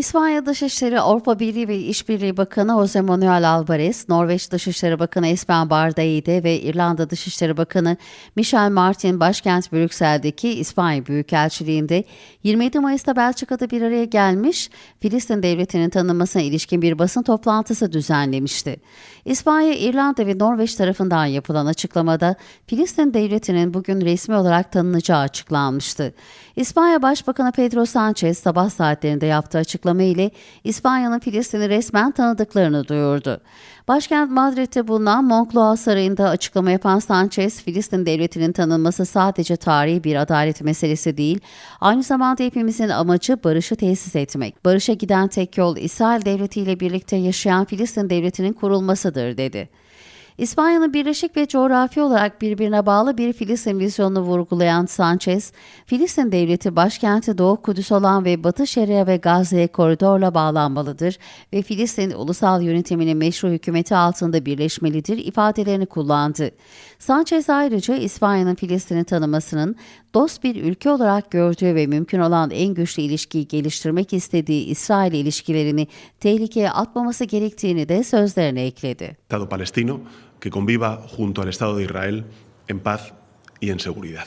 İspanya Dışişleri Avrupa Birliği ve İşbirliği Bakanı Jose Manuel Alvarez, Norveç Dışişleri Bakanı Espen Barth Eide ve İrlanda Dışişleri Bakanı Michel Martin başkent Brüksel'deki İspanya Büyükelçiliğinde 27 Mayıs'ta Belçika'da bir araya gelmiş, Filistin devletinin tanınmasına ilişkin bir basın toplantısı düzenlemişti. İspanya, İrlanda ve Norveç tarafından yapılan açıklamada Filistin devletinin bugün resmi olarak tanınacağı açıklanmıştı. İspanya Başbakanı Pedro Sanchez sabah saatlerinde yaptığı açıklama ile İspanya'nın Filistin'i resmen tanıdıklarını duyurdu. Başkent Madrid'de bulunan Moncloa Sarayı'nda açıklama yapan Sanchez, Filistin devletinin tanınması sadece tarihi bir adalet meselesi değil, aynı zamanda hepimizin amacı barışı tesis etmek. Barışa giden tek yol İsrail devletiyle birlikte yaşayan Filistin devletinin kurulmasıdır dedi. İspanya'nın birleşik ve coğrafi olarak birbirine bağlı bir Filistin vizyonunu vurgulayan Sanchez, Filistin devleti başkenti Doğu Kudüs olan ve Batı Şeria ve Gazze'ye koridorla bağlanmalıdır ve Filistin ulusal yönetiminin meşru hükümeti altında birleşmelidir ifadelerini kullandı. Sanchez ayrıca İspanya'nın Filistin'i tanımasının dost bir ülke olarak gördüğü ve mümkün olan en güçlü ilişkiyi geliştirmek istediği İsrail ilişkilerini tehlikeye atmaması gerektiğini de sözlerine ekledi. Estado palestino que conviva junto al Estado de Israel en paz y en seguridad.